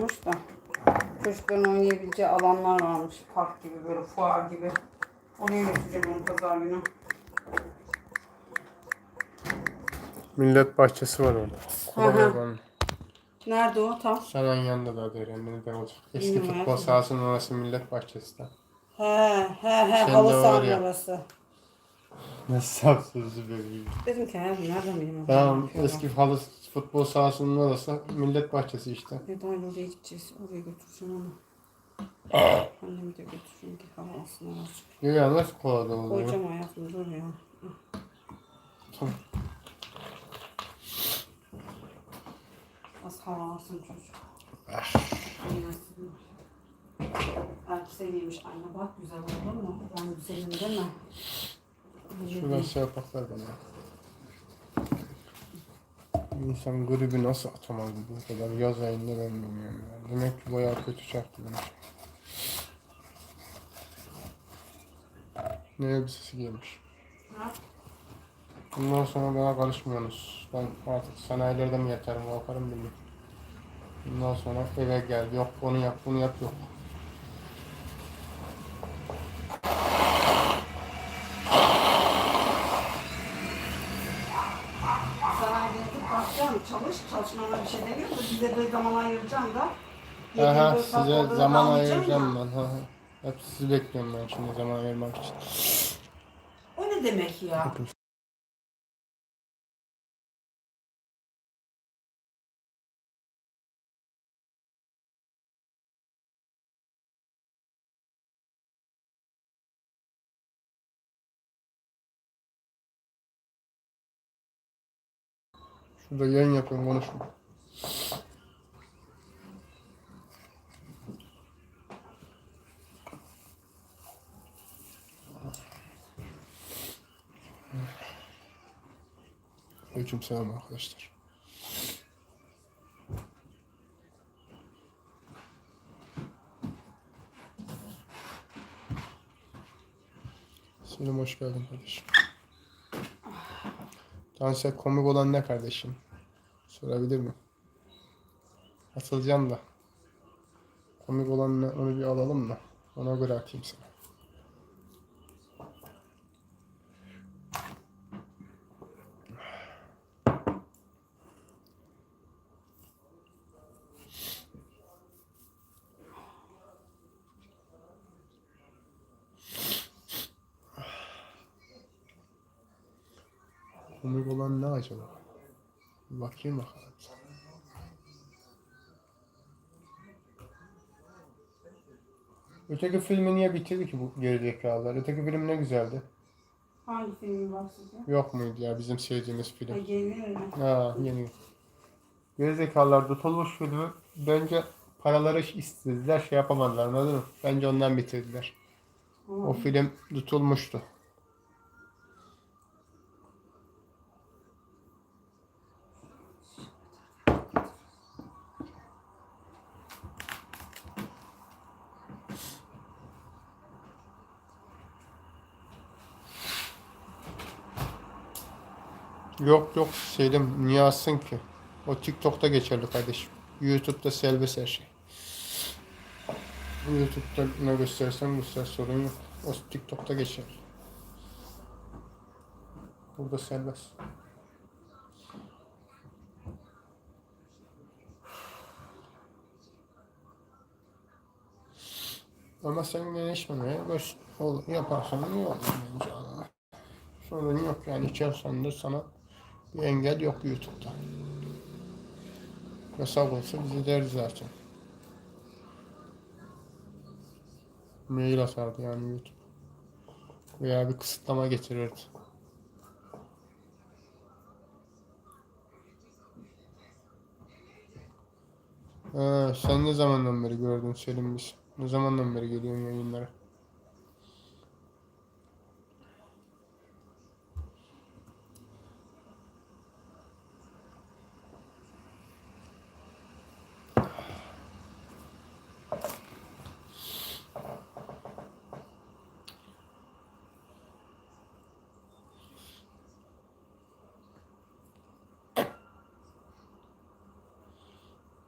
yapılıyormuş da. Çocukların oynayabileceği alanlar varmış. Park gibi böyle fuar gibi. Oraya götüreceğim onu pazar günü. Millet bahçesi var orada. Kulabakanın. Nerede o tam? Hemen yanında da derim. Neden olacak? Eski Bilmiyorum, futbol sahasının orası millet bahçesi de. He he he Sen halı de sahanın orası. Ne sapsızı bebeğim. Dedim ki hayatım nereden bileyim? Tamam eski halı futbol sahasının orası millet bahçesi işte. Neden oraya gideceğiz? Oraya götüreceğim onu. Annemi de götüreceğim ki hava alsın azıcık. Ya nasıl kolada oluyor? Koyacağım hayatım dur ya. Tamam. Az hava alsın çocuk. Ah. Oynasın. Elbise giymiş anne bak güzel olur mu? Ben güzelim deme. Şuradan şey yapaklar bana. İnsan gribi nasıl atamadı bu kadar yaz ayında ben bilmiyorum ya. Demek ki bayağı kötü çarptı beni. Ne elbisesi giymiş. Bundan sonra bana karışmıyorsunuz. Ben artık sanayilerde mi yatarım, korkarım bilmiyorum. Bundan sonra eve gel, yok onu yap, bunu yap, yok. Sana gidip kalkacağım çalış. Çalışmana bir şey bize bir zaman ayıracağım da. Aha, size zaman ayıracağım ya. ben. Ha. Hep sizi bekliyorum ben şimdi zaman ayırmak için. O ne demek ya? Şurada yayın yapıyorum, konuşma. Aleyküm selam arkadaşlar. Selim hoş geldin kardeşim. Tansel komik olan ne kardeşim? Sorabilir miyim? Atılacağım da. Komik olan ne? Onu bir alalım da. Ona göre atayım sana. Komik olan ne acaba? Bakayım bakalım. Öteki filmi niye bitirdi ki bu gerizekalılar? Öteki film ne güzeldi. Hangi filmi sizce? Yok muydu ya bizim sevdiğimiz Ha, film? yeni mi? Ha yeni. Gerizekalılar tutulmuş filmi. Bence paraları istediler şey yapamadılar anladın mı? Bence ondan bitirdiler. O film tutulmuştu. Yok yok Selim niye alsın ki? O TikTok'ta geçerli kardeşim. YouTube'da serbest her şey. YouTube'da ne göstersen göster sorun yok. O TikTok'ta geçer. Burada serbest. Ama sen gelişmemeye göz ol, yaparsan iyi olur bence. Sorun yok yani içersen de sana bir engel yok YouTube'da. Yasak olsa bizi der zaten. Mail atardı yani YouTube. Veya bir kısıtlama getirirdi. Ha, sen ne zamandan beri gördün Selim biz? Ne zamandan beri geliyorsun yayınlara?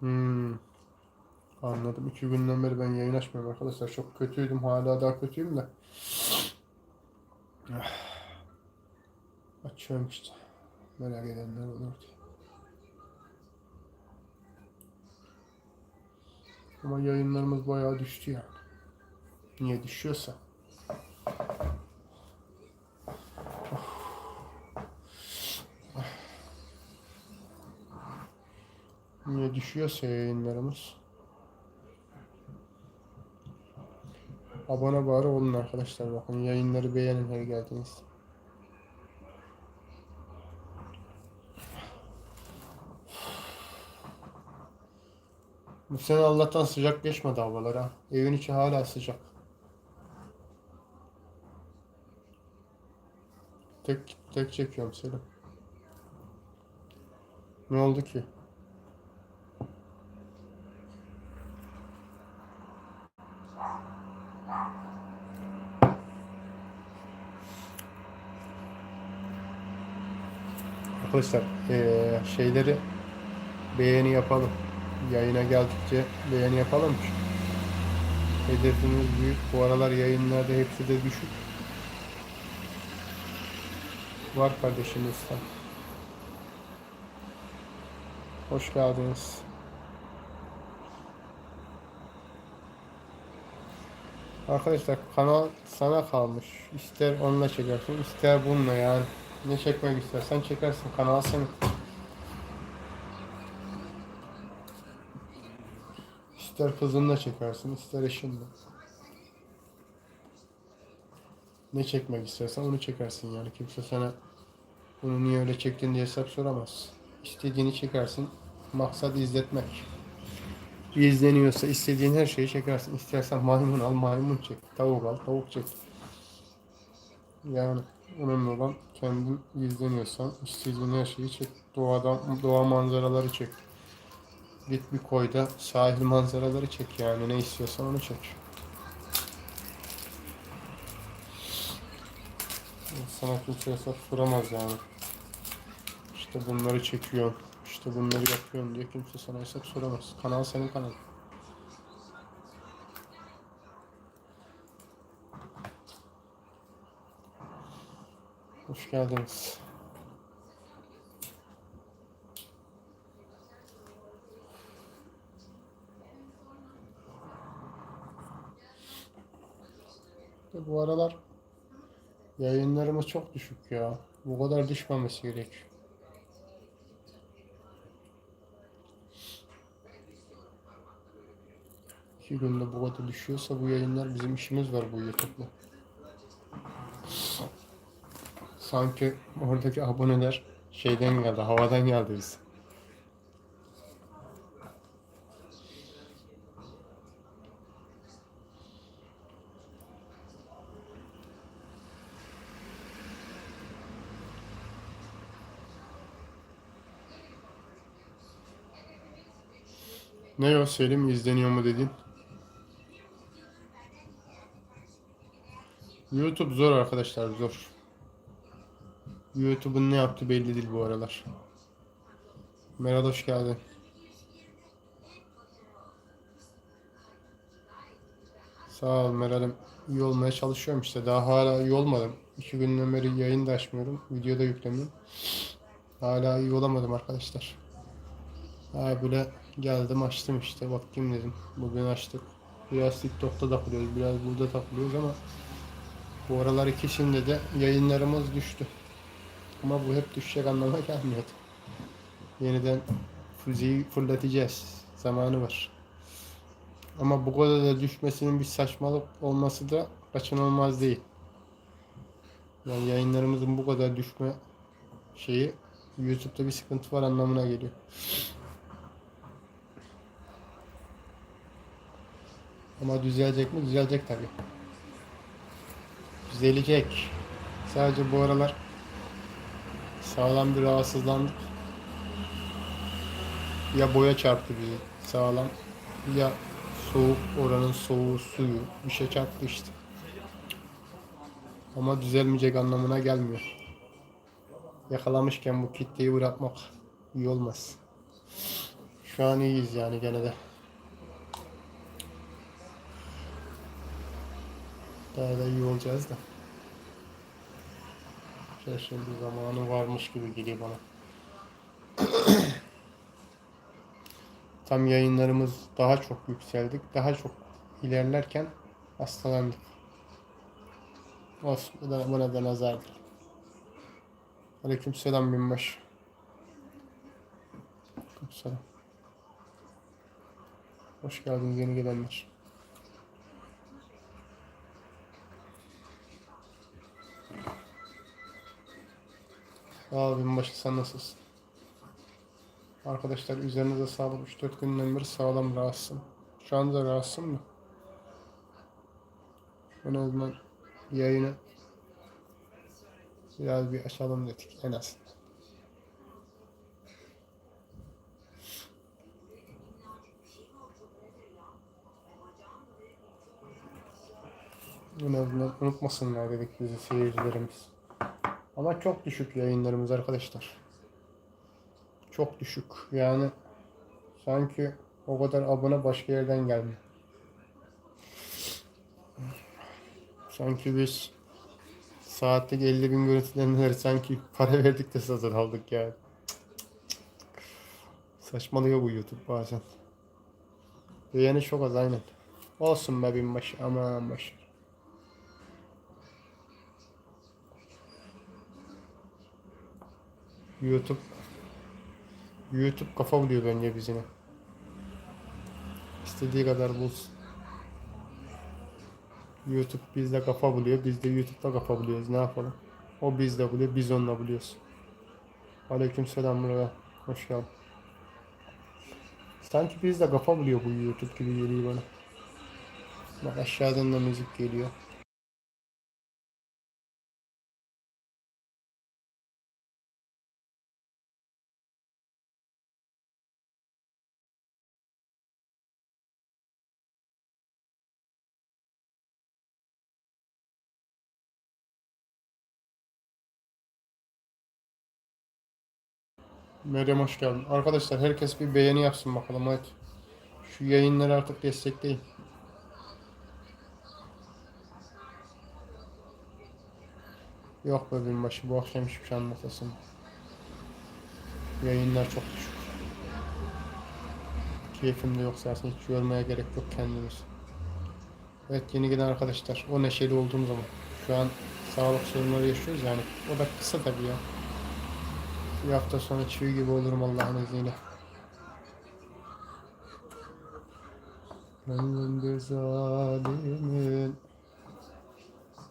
Hmm. Anladım. İki günden beri ben yayın açmıyorum arkadaşlar. Çok kötüydüm. Hala daha kötüyüm de. Açıyorum işte. Merak edenler olur diye. Ama yayınlarımız bayağı düştü yani. Niye düşüyorsa. Niye düşüyorsa yayınlarımız. Abone bari olun arkadaşlar bakın yayınları beğenin her geldiniz. Bu sene Allah'tan sıcak geçmedi havalar ha. Evin içi hala sıcak. Tek tek çekiyorum Selim. Ne oldu ki? Arkadaşlar eee, şeyleri beğeni yapalım. Yayına geldikçe beğeni yapalım. Hedefimiz büyük. Bu aralar yayınlarda hepsi de düşük. Var kardeşim İslam. Hoş geldiniz. Arkadaşlar kanal sana kalmış. İster onunla çekersin, ister bununla yani. Ne çekmek istersen çekersin. Kanal senin. İster kızınla çekersin, ister eşinle. Ne çekmek istersen onu çekersin yani. Kimse sana bunu niye öyle çektin diye hesap soramaz. İstediğini çekersin. Maksat izletmek. İzleniyorsa istediğin her şeyi çekersin. İstersen maymun al maymun çek. Tavuk al tavuk çek. Yani önemli olan kendin izleniyorsan istediğin her şeyi çek. Doğadan, doğa manzaraları çek. Git bir koyda sahil manzaraları çek yani ne istiyorsan onu çek. Sana kimse hesap soramaz yani. İşte bunları çekiyorsun, işte bunları yapıyorsun diye kimse sana hesap soramaz. Kanal senin kanalın. Hoş geldiniz. Bu aralar yayınlarımız çok düşük ya. Bu kadar düşmemesi gerek. İki günde bu kadar düşüyorsa bu yayınlar bizim işimiz var bu YouTube'da. Sanki oradaki aboneler şeyden geldi, havadan geldi biz. Ne o Selim izleniyor mu dedin? YouTube zor arkadaşlar zor. YouTube'un ne yaptığı belli değil bu aralar. Meral hoş geldin. Sağ ol Meral'im. İyi olmaya çalışıyorum işte. Daha hala iyi olmadım. İki günden beri yayın da açmıyorum. Video da yüklemiyorum. Hala iyi olamadım arkadaşlar. Ha böyle geldim açtım işte bakayım dedim. Bugün açtık. Biraz TikTok'ta takılıyoruz, biraz burada takılıyoruz ama bu aralar ikisinde de yayınlarımız düştü. Ama bu hep düşecek anlamına gelmiyor. Yeniden füzeyi fırlatacağız. Zamanı var. Ama bu kadar da düşmesinin bir saçmalık olması da kaçınılmaz değil. Yani yayınlarımızın bu kadar düşme şeyi YouTube'da bir sıkıntı var anlamına geliyor. Ama düzelecek mi? Düzelecek tabi. Düzelecek. Sadece bu aralar Sağlam bir rahatsızlandık. Ya boya çarptı bizi sağlam ya soğuk oranın soğuğu suyu bir şey çarptı işte. Ama düzelmeyecek anlamına gelmiyor. Yakalamışken bu kitleyi bırakmak iyi olmaz. Şu an iyiyiz yani gene de. Daha da iyi olacağız da. Şimdi zamanı varmış gibi geliyor bana. Tam yayınlarımız daha çok yükseldik. Daha çok ilerlerken hastalandık. Olsun. Buna da nazardır. Aleyküm selam binbaşı. Aleyküm selam. Hoş geldin yeni gelenler. Sağ ol binbaşı sen nasılsın? Arkadaşlar üzerinize sağlık 3-4 günden beri sağlam rahatsızım. Şu anda rahatsızım da. En azından yayını biraz bir açalım dedik en azından. En azından unutmasınlar dedik bizi seyircilerimiz. Ama çok düşük yayınlarımız arkadaşlar. Çok düşük. Yani sanki o kadar abone başka yerden gelmiyor. Sanki biz saatlik 50 bin görüntülenmeleri sanki para verdik de satın aldık yani. Saçmalıyor bu YouTube bazen. Beğeni çok az aynen. Olsun be binbaşı aman başı. YouTube YouTube kafa buluyor bence bizine. İstediği kadar bulsun. YouTube bizde kafa buluyor. Biz de YouTube'da kafa buluyoruz. Ne yapalım? O bizde buluyor. Biz onunla buluyoruz. Aleyküm selam burada. Hoş geldin. Sanki bizde kafa buluyor bu YouTube gibi geliyor bana. Bak aşağıdan da müzik geliyor. Meryem hoş geldin. Arkadaşlar herkes bir beğeni yapsın bakalım hadi. Şu yayınları artık destekleyin. Yok be binbaşı bu akşam hiçbir şey anlatasın. Yayınlar çok düşük. Keyfim de yok zaten hiç yormaya gerek yok kendimiz. Evet yeni gelen arkadaşlar o neşeli olduğum zaman. Şu an sağlık sorunları yaşıyoruz yani. O da kısa tabii ya. Bir hafta sonra çivi gibi olurum Allah'ın izniyle. Gönlüm bir zalimin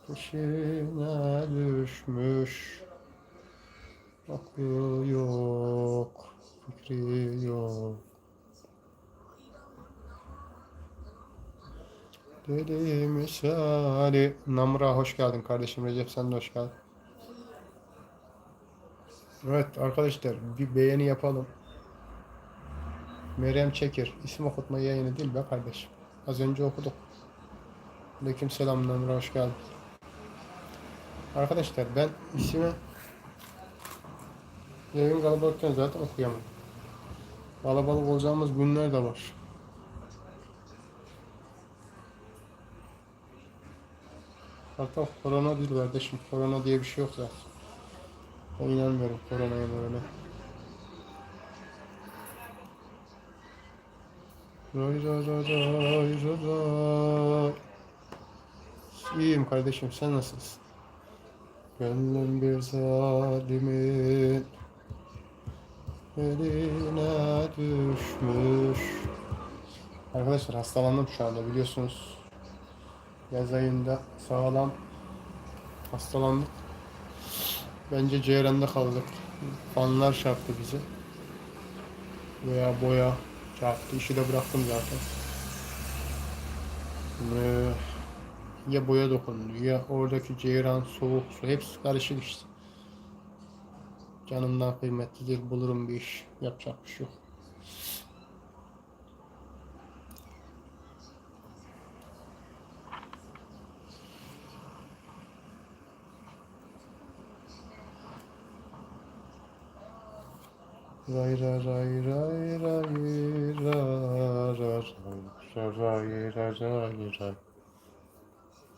peşine düşmüş. Aklı yok, fikri yok. Deli misali. Namra hoş geldin kardeşim. Recep sen de hoş geldin. Evet arkadaşlar bir beğeni yapalım. Meryem Çekir. isim okutma yayını değil be kardeşim. Az önce okuduk. Aleyküm selam Namra hoş geldin. Arkadaşlar ben ismi yayın kalabalıkken zaten okuyamam. Kalabalık olacağımız günler de var. Hatta korona değil kardeşim. Korona diye bir şey yok zaten. Ben inanmıyorum koronaya morona. Ray ray ray ray ray. İyiyim kardeşim sen nasılsın? Gönlüm bir zalimin eline düşmüş. Arkadaşlar hastalandım şu anda biliyorsunuz. Yaz ayında sağlam hastalandık. Bence Ceyran'da kaldık. Fanlar çarptı bizi. Veya boya çarptı. İşi de bıraktım zaten. Ee, ya boya dokundu ya oradaki ceyran, soğuk su hepsi karışık işte. Canımdan kıymetlidir bulurum bir iş. Yapacak bir şey yok. Ray ra ray ray ray ra ra ra ray ra ray ray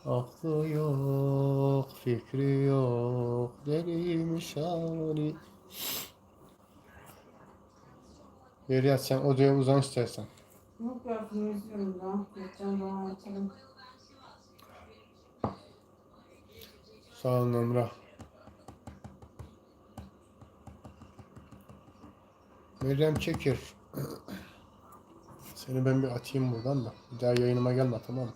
Aklı yok, fikri yok, deliymiş hali. Yeri yat sen odaya uzan istersen. Yok ya bunu izliyorum da. Yatacağım bana açalım. Sağ olun Emrah. Meryem Çekir. Seni ben bir atayım buradan da. Bir daha yayınıma gelme tamam mı?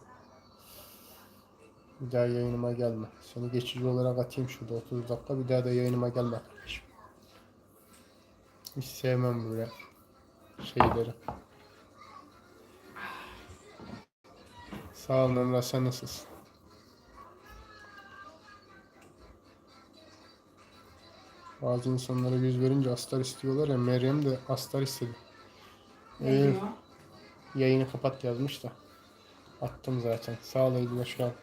Bir daha yayınıma gelme. Seni geçici olarak atayım şurada 30 dakika. Bir daha da yayınıma gelme. Hiç sevmem böyle şeyleri. Sağ ol Emrah sen nasılsın? Bazı insanlara yüz verince astar istiyorlar ya Meryem de astar istedi. Ne diyor? yayını kapat yazmış da attım zaten. Sağ ol Eylül hoş geldin.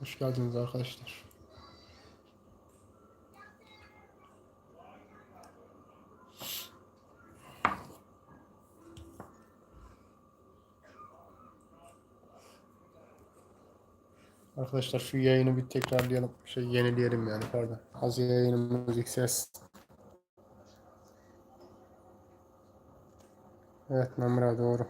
Hoş geldiniz arkadaşlar. Arkadaşlar şu yayını bir tekrarlayalım. Şey yenileyelim yani pardon. Az yayınımız ses. Evet Namra doğru.